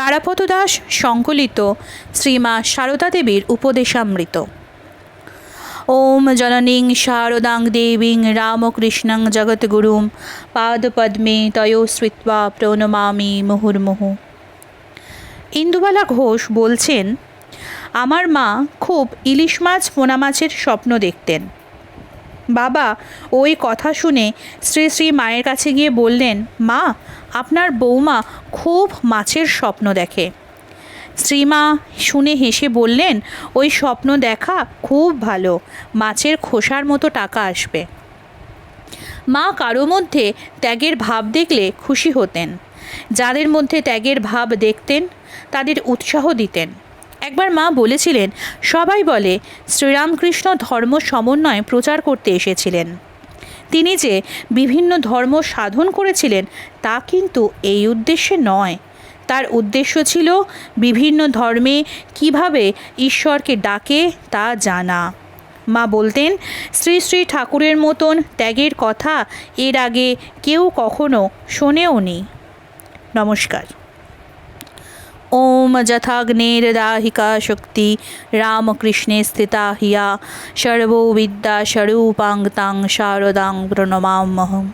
তারাপদ দাস সংকলিত। শ্রীমা সারদা দেবীর উপদেশামৃত। ওম জননীং শারদাং দেবীং রামকৃষ্ণং জগদ্গুরুম পাদপদ্মে তয়ো শ্রিত্বা প্রণমামি মুহুর্মুহু। ইন্দুবালা ঘোষ বলছেন, আমার মা খুব ইলিশ মাছ, পোনা মাছের স্বপ্ন দেখতেন। বাবা, ওই কথা শুনে শ্রী শ্রী মায়ের কাছে গিয়ে বললেন, মা, আপনার বৌমা খুব মাছের স্বপ্ন দেখে। শ্রীমা শুনে হেসে বললেন, ওই স্বপ্ন দেখা খুব ভালো, মাছের খোসার মতো টাকা আসবে। মা কারও মধ্যে ত্যাগের ভাব দেখলে খুশি হতেন। যাদের মধ্যে ত্যাগের ভাব দেখতেন, তাদের উৎসাহ দিতেন। একবার মা বলেছিলেন, সবাই বলে শ্রীরামকৃষ্ণ ধর্ম সমন্বয় প্রচার করতে এসেছিলেন। তিনি যে বিভিন্ন ধর্ম সাধন করেছিলেন, তা কিন্তু এই উদ্দেশ্যে নয়। তার উদ্দেশ্য ছিল বিভিন্ন ধর্মে কীভাবে ঈশ্বরকে ডাকে তা জানা। মা বলতেন, শ্রী শ্রী ঠাকুরের মতন ত্যাগের কথা এর আগে কেউ কখনো শোনেওনি। নমস্কার। ওম যথাগ্নেরদাহিকা শক্তি রামকৃষ্ণে স্থিতা হিয়া সর্ববিদ্যা স্বরূপাং তাং শারদাং প্রণমাম্যহম